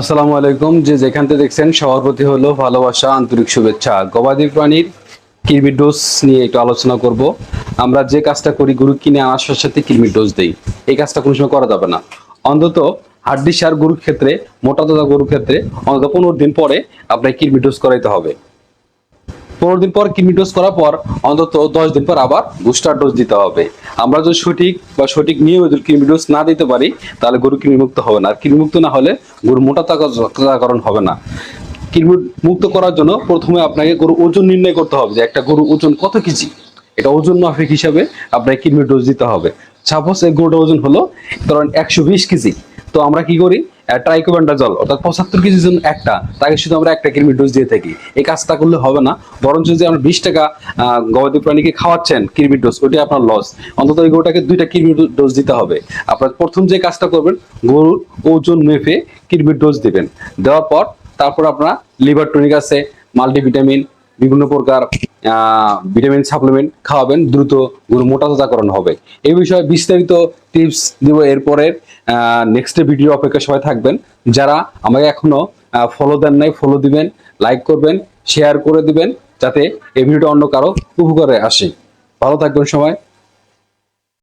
আসসালামু আলাইকুম। যে যেখান থেকে দেখছেন, সবার প্রতি হলো ভালোবাসা, আন্তরিক শুভেচ্ছা। গবাদি প্রাণীর কিরমির ডোজ নিয়ে একটু আলোচনা করব। আমরা যে কাজটা করি, গরু কিনে আনার সাথে কিরমির ডোজ দেই। এই কাজটা কোনো সময় করা যাবে না। অন্তত হাড্ডি সার গরুর ক্ষেত্রে, মোটা দাদা গরুর ক্ষেত্রে, অন্তত পনেরো দিন পরে আপনাকে কিরমির ডোজ করাইতে হবে। পনেরো দিন পর কিডনি ডোজ করার পর অন্তত দশ দিন পর আবার বুস্টার ডোজ দিতে হবে। আমরা যদি সঠিক বা সঠিক নিয়মে যদি কৃমি ডোজ না দিতে পারি, তাহলে গরু কৃমিমুক্ত হবে না। আর কৃমিমুক্ত না হলে গরু মোটা তাকাকরণ হবে না। কৃমি মুক্ত করার জন্য প্রথমে আপনাকে গরু ওজন নির্ণয় করতে হবে যে একটা গরু ওজন কত কেজি? এটা ওজন মাফিক হিসাবে আপনাকে কৃমি ডোজ দিতে হবে। সাপোজ এই গরুটার ওজন হলো ধরেন একশো বিশ কেজি। তো আমরা কি করি? ট্রাইকোব্যান্ডাজল অর্থাৎ পঁচাত্তর কেজির জন্য একটা, তাকে শুধু আমরা একটা কৃমি ডোজ দিয়ে থাকি। এই কাজটা করলে হবে না, বরঞ্চ যে আমরা বিশ টাকা গবাদি প্রাণীকে খাওয়াচ্ছেন কৃমি ডোজ ওইটা আপনার লস অন্তত ওই গরুটাকে দুইটা কৃমি ডোজ দিতে হবে। আপনার প্রথম যে কাজটা করবেন, গরুর ওজন মেপে কৃমির ডোজ দেবেন। দেওয়ার পর তারপর আপনার লিভার টনিক আছে মাল্টিভিটামিন বিভিন্ন প্রকার ভিটামিন সাপ্লিমেন্ট খাওয়াবেন, দ্রুত গরু মোটা তাজাকরণ হবে। এই বিষয়ে বিস্তারিত টিপস দিব এরপরে নেক্সট ভিডিও অপেক্ষা সবাই থাকবেন। যারা আমাকে এখনও ফলো দেন নাই ফলো দিবেন লাইক করবেন শেয়ার করে দিবেন, যাতে এই ভিডিওটা অন্য কারও উপকারে আসে। ভালো থাকবেন সবাই।